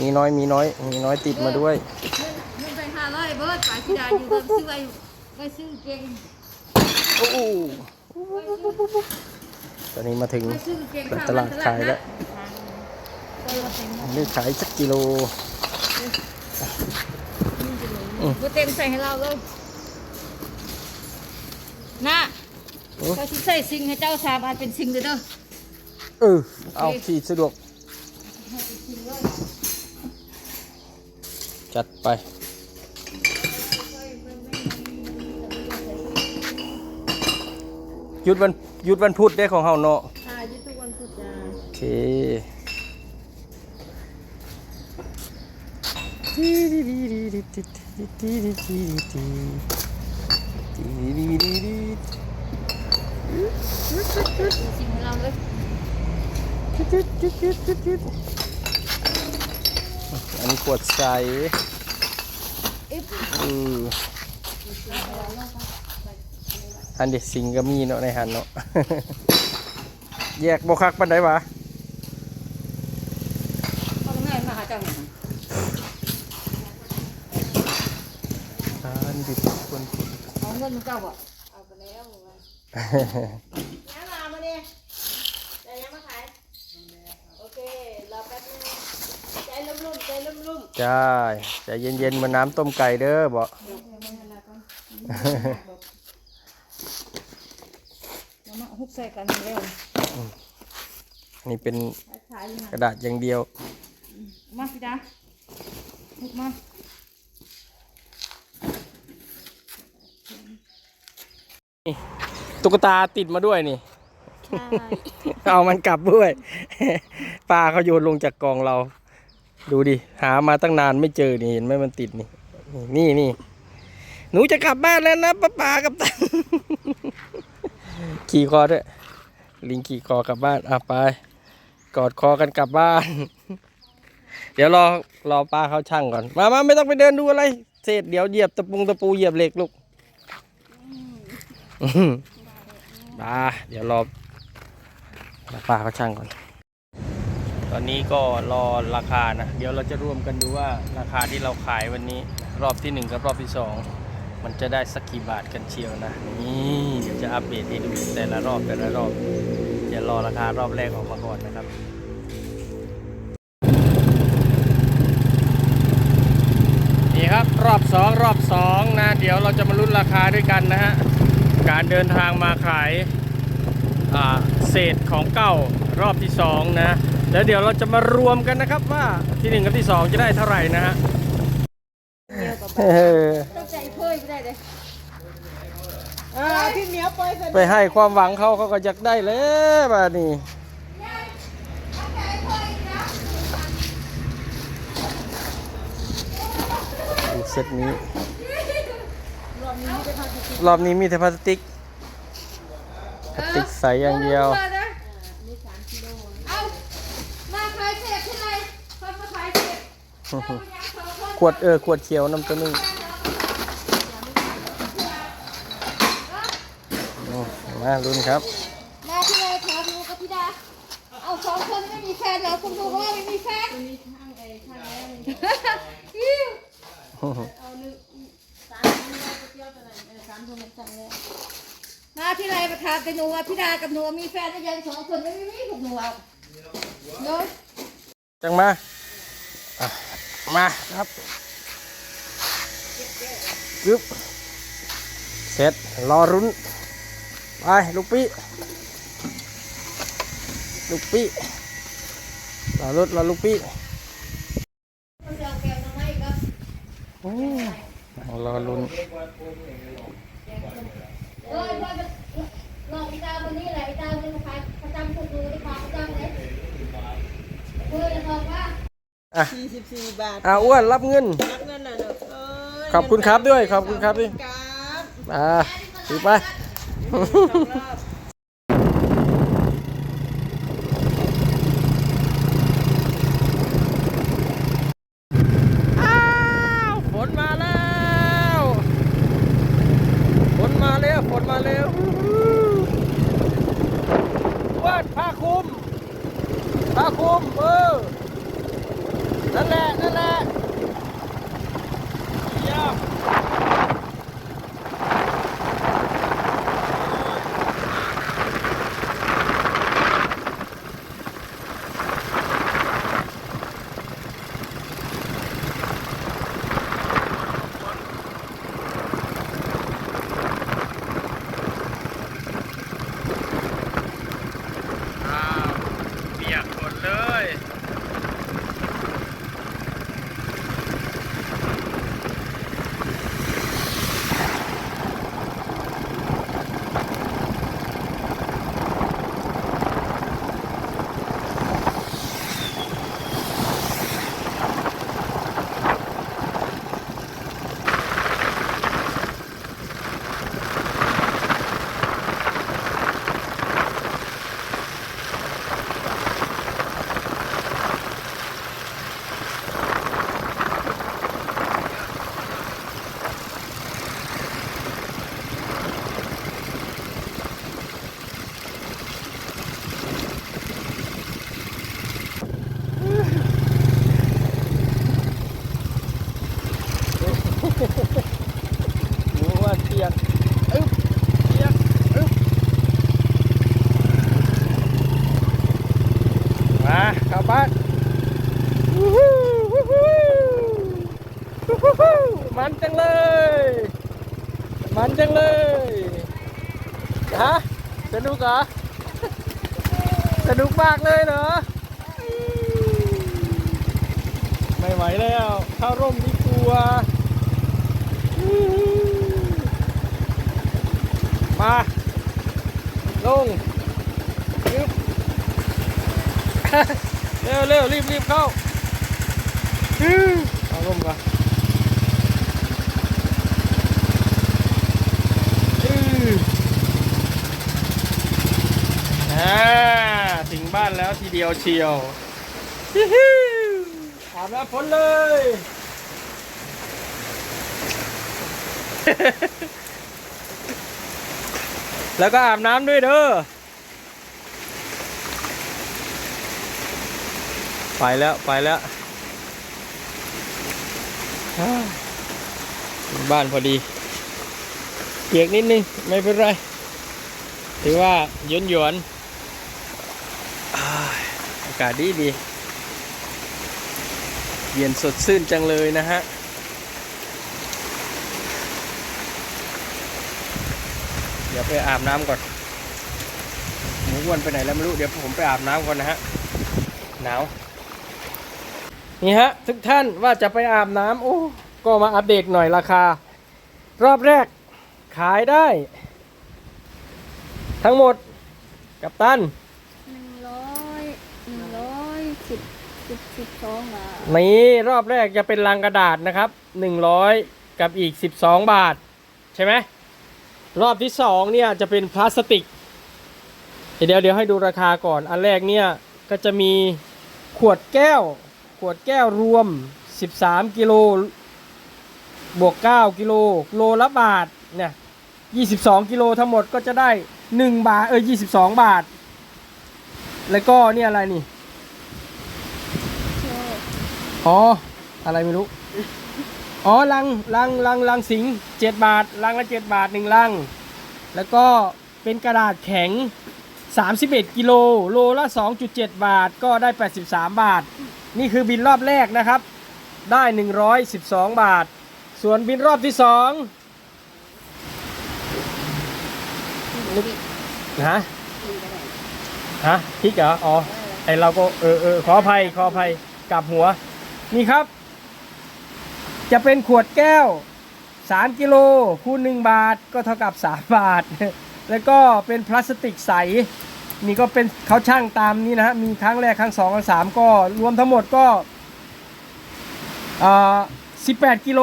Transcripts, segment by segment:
มีน้อยมีน้อย มีน้อยติดมาด้วยเงินเงินไปห้าร้อยเบิร์ดไปที่ดาอยู่กับซื้อไปไปซื้อเก่งโอ้โหตอนนี้มาถึงไปซื้อเก่งเปิดตลาดขายแล้วนี่ขายสักกิโลกูเต็มใส่ให้เราเลยน่ะโอ้เจ้าที่ใส่ซิงให้เจ้าสามอันเป็นซิงเลยเด้อเออเอาที่สะดวก จัดไป หยุดวันหยุดวันพุธได้ของเฮาเนาะทายยุทุกวันพุธจ้าโอเคซิงให้เราเลยอันนี้ ขวดใสเอ๊ะอืออันเด็กสิงก็มีเนาะในหันเนาะแยกบคักปันไดวะเอาง่ายมาหาเจ้าหน่อยอันดิบคนเอาเงินมึงเจ้าบ่เอาไปแล้ว น้ำมามาเนี่ยใจยังมาขาย โอเค รอแป๊บนึง ใจ ลุ่มๆใจลุ่มจ้าใจเย็นๆเหมือนน้ำต้มไก่เด้อบ่เอามาฮุกใส่กันแล้วนี่เป็นขายอยู่กระดาษอย่างเดียว มาพี่ดาฮุกมาตุ๊กตาติดมาด้วยนี่ๆใช่เอามันกลับด้วย ปลาเขาโยนลงจากกองเรา ดูดิ หามาตั้งนานไม่เจอนี่เห็นไหมมันติดนี่ นี่นี่หนูจะกลับบ้านแล้วนะป้าป๋ากับตันขี่คอด้วย ลิงขี่คอกลับบ้านอะไป กอดคอกันกลับบ้าน เดี๋ยวรอรอป้าเขาช่างก่อน มามาไม่ต้องไปเดินดูอะไร เศษเดี๋ยวเหยียบตะปูตะปูเหยียบเหล็กลูกมป้าเดี๋ยวรอป้าเขาช่างก่อน อนนี้ก็รอราคานะ เดี๋ยวเราจะร่วมกันดูว่าราคาที่เราขายวันนี้รอบที่หนึ่งกับรอบที่สองมันจะได้สักกี่บาทกันเชียวนะ นี่เดี๋ยวจะอัปเดตให้ดูแต่ละรอบแต่ละรอบเดี๋ยวรอราคารอบแรกออกมาก่อนนะครับนี่ครับรอบสองรอบสองนะเดี๋ยวเราจะมาลุ้นราคาด้วยกันนะฮะการเดินทางมาขายเศษของเก่ารอบที่สองนะ แล้วเดี๋ยวเราจะมารวมกันนะครับว่าที่หนึ่งกับที่สองจะได้เท่าไหร่นะฮะต้องใจเพื่อยไม่ได้เลยอ่าพี่เหมียวปล่อยไปไปให้ความหวังเขาเขาก็อยากได้แล้วบ้านี่ดูเซตนี้ รอบนี้มีแต่พลาสติกพลาสติกใสอย่างเดียว เอามาขายเศษที่ไหนคนมาขายเศษเจ้าเป็นยังสองคน ขวดเออขวดเขียวน้ำตัวนึงอืมมาลุ้นครับมาที่ไหนขอดูกับพี่ดา เอาสองคนไม่มีแฟนเหรอคุณดูว่าไม่มีแฟนมีทางไอ้ทางแล้วอิ๊วมาที่ไรมาถามกันหนูว่าพี่ดากับหนูมีแฟนหรือยังสองคนไม่มีพวกหนูเอาเนาะจังมาอะ มาครับกึบเสร็จรอรุ้นไปลูกปี้ลูกปี้รอรถรอลูกปี้มันจะเอาแก้วมาให้ครับอืมรอรุ้น เออพ่อจะลองอีตาคนนี้แหละอีตาคนขายประจำพวกหนูได้ขายประจำเลยเออจะบอกว่า อะ44บาทอะอ้วนรับเงิน รับเงินหน่อยเถอะเอ้ยขอบคุณครับด้วยขอบคุณครับด้วยครับอ่าถือไป สองรอบ จังเลยฮะสนุกเหรอ สนุกมากเลยเหรอ ไม่ไหวแล้วเข้าร่มดีกว่ามาลงยึบเร็วเร็วรีบรีบเข้าอื้อเอาลงก่อน อ่าถึงบ้านแล้วทีเดียวเชียวฮิฮิวอาบน้ำฝนเลย แล้วก็อาบน้ำด้วยเด้อ ไปแล้วไปแล้วอ้าวถึงบ้านพอดีเปียกนิดนึง ไม่เป็นไร ถือว่าหยวนหยวนๆอ้ายอากาศดีดี เย็นสดชื่นจังเลยนะฮะ เดี๋ยวไปอาบน้ำก่อนหมูอ้วนไปไหนแล้วไม่รู้ เดี๋ยวผมไปอาบน้ำก่อนนะฮะ หนาว นี่ฮะ ทุกท่านว่าจะไปอาบน้ำโอ้ ก็มาอัปเดตหน่อยราคา รอบแรกขายได้ ทั้งหมดกับตัน หนึ่งร้อยหนึ่งร้อยสิบ สิบสองบาทนี่รอบแรกจะเป็นลังกระดาษนะครับ100กับอีก12บาท ใช่ไหมรอบที่สองเนี่ยจะเป็นพลาสติก เดี๋ยวเดี๋ยวให้ดูราคาก่อน อันแรกเนี่ยก็จะมีขวดแก้ว ขวดแก้วรวม 13 กิโล บวก 9 กิโลโลละบาท เนี่ย 22 กิโลทั้งหมดก็จะได้ 1 บาท เออ22 บาท แล้วก็เนี่ยอะไรนี่ อ๋อ อะไรไม่รู้ อ๋อลังลังลังลังสิงเจ็ดบาทลังละเจ็ดบาทหนึ่งลัง แล้วก็เป็นกระดาษแข็ง 31 กิโลโลละ 2.7 บาทก็ได้ 83 บาท นี่คือบินรอบแรกนะครับ ได้ 112 บาท ส่วนบินรอบที่สองบิดนะบินก็ได้ฮะพริกเหรออ๋อไอเราก็เออเออขออภัยขออภัยกลับหัว นี่ครับ จะเป็นขวดแก้ว 3 กิโลคูณ1บาท ก็เท่ากับ 3 บาท แล้วก็เป็นพลาสติกใส นี่ก็เป็นเขาช่างตามนี้นะฮะ มีครั้งแรกครั้งสองครั้งสามก็รวมทั้งหมดก็18 กิโล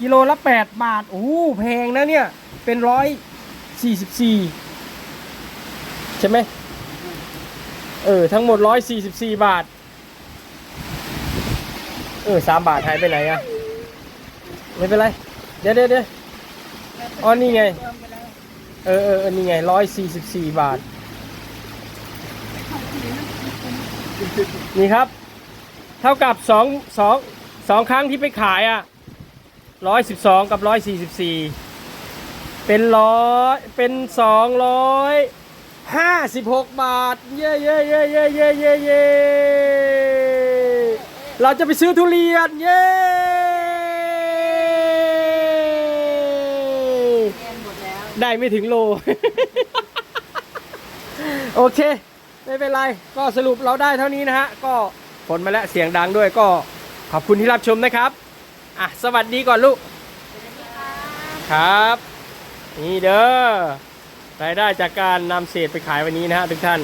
กิโลละ 8 บาท โอ้โหแพงนะเนี่ย เป็นร้อยสี่สิบสี่ใช่ไหมเออ ทั้งหมด144บาท ออสามบาทหายไปไหนอะไม่เป็นไร เดี๋ยวเดี๋ยวเดี๋ยวอ๋อนี่ไง เออเออเออนี่ไง144บาท นี่ครับ เท่ากับสองสองสองครั้งที่ไปขายอะร้อยสิบสองกับร้อยสี่สิบสี่เป็นร้อยเป็นสองร้อยห้าสิบหกบาท เย้เย้เย้เย้เย้เย้ เย้เราจะไปซื้อทุเรียน เย้เรียนหมดแล้วได้ไม่ถึงโล โอเค ไม่เป็นไร ก็สรุปเราได้เท่านี้นะฮะ ก็ผลมาแล้วเสียงดังด้วยก็ขอบคุณที่รับชมนะครับ อะ สวัสดีก่อนลูก ครับ นี่เด้อรายได้จากการนำเศษไปขายวันนี้นะฮะทุกท่าน